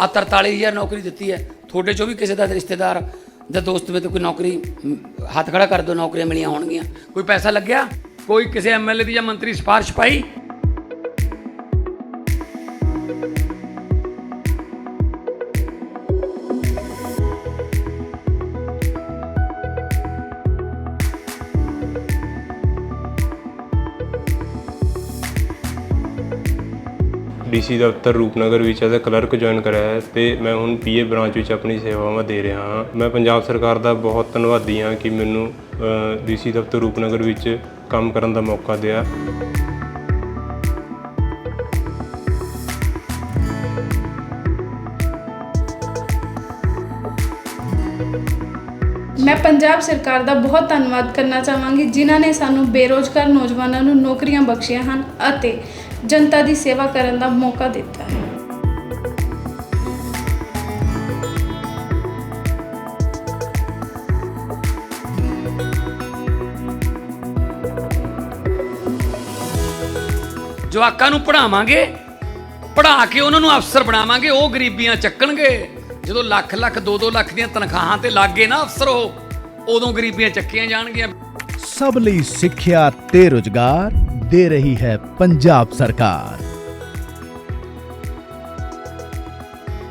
ਆ 43000 ਨੌਕਰੀ ਦਿੱਤੀ ਹੈ। ਤੁਹਾਡੇ ਚੋਂ ਵੀ ਕਿਸੇ ਦਾ ਰਿਸ਼ਤੇਦਾਰ ਜਾਂ ਦੋਸਤ ਵਿੱਚ ਕੋਈ ਨੌਕਰੀ ਹੱਥ ਖੜਾ ਕਰ ਦਿਓ ਨੌਕਰੀਆਂ ਮਿਲੀਆਂ ਹੋਣਗੀਆਂ। ਕੋਈ ਪੈਸਾ ਲੱਗਿਆ? ਕੋਈ ਕਿਸੇ ਐਮਐਲਏ ਦੀ ਜਾਂ ਮੰਤਰੀ ਸਿਫਾਰਿਸ਼ ਪਾਈ? ਡੀਸੀ ਦਫ਼ਤਰ ਰੂਪਨਗਰ ਵਿੱਚ ਐਜ਼ ਕਲਰਕ ਜੁਆਇਨ ਕਰਿਆ ਹੈ ਤੇ ਮੈਂ ਹੁਣ ਪੀਏ ਬ੍ਰਾਂਚ ਵਿੱਚ ਆਪਣੀ ਸੇਵਾਵਾਂ ਦੇ ਰਿਹਾ ਹਾਂ। ਮੈਂ ਪੰਜਾਬ ਸਰਕਾਰ ਦਾ ਬਹੁਤ ਧੰਨਵਾਦੀ ਹਾਂ ਕਿ ਮੈਨੂੰ ਡੀਸੀ ਦਫ਼ਤਰ ਰੂਪਨਗਰ ਵਿੱਚ ਕੰਮ ਕਰਨ ਦਾ ਮੌਕਾ ਦਿਆ। ਮੈਂ ਪੰਜਾਬ ਸਰਕਾਰ ਦਾ ਬਹੁਤ ਧੰਨਵਾਦ ਕਰਨਾ ਚਾਹਾਂਗੀ, ਜਿਨ੍ਹਾਂ ਨੇ ਸਾਨੂੰ ਬੇਰੋਜ਼ਗਾਰ ਨੌਜਵਾਨਾਂ ਨੂੰ ਨੌਕਰੀਆਂ ਬਖਸ਼ੀਆਂ ਹਨ ਅਤੇ ਜਨਤਾ ਦੀ ਸੇਵਾ ਕਰਨ ਦਾ ਮੌਕਾ ਦਿੱਤਾ ਹੈ। ਜਵਾਕਾਂ ਨੂੰ ਪੜਾਵਾਂਗੇ ਪੜਾ ਕੇ ਉਹਨਾਂ ਨੂੰ ਅਫਸਰ ਬਣਾਵਾਂਗੇ, ਉਹ ਗਰੀਬੀਆਂ ਚੱਕਣਗੇ। ਜਦੋਂ ਲੱਖ ਲੱਖ 2-2 ਲੱਖ ਦੀਆਂ ਤਨਖਾਹਾਂ ਤੇ ਲੱਗੇ ਨਾ ਅਫਸਰ ਉਹ, ਉਦੋਂ ਗਰੀਬੀਆਂ ਚੱਕੀਆਂ ਜਾਣਗੀਆਂ। ਸਭ ਲਈ ਸਿੱਖਿਆ ਤੇ ਰੁਜ਼ਗਾਰ ਦੇ ਰਹੀ ਹੈ ਪੰਜਾਬ ਸਰਕਾਰ।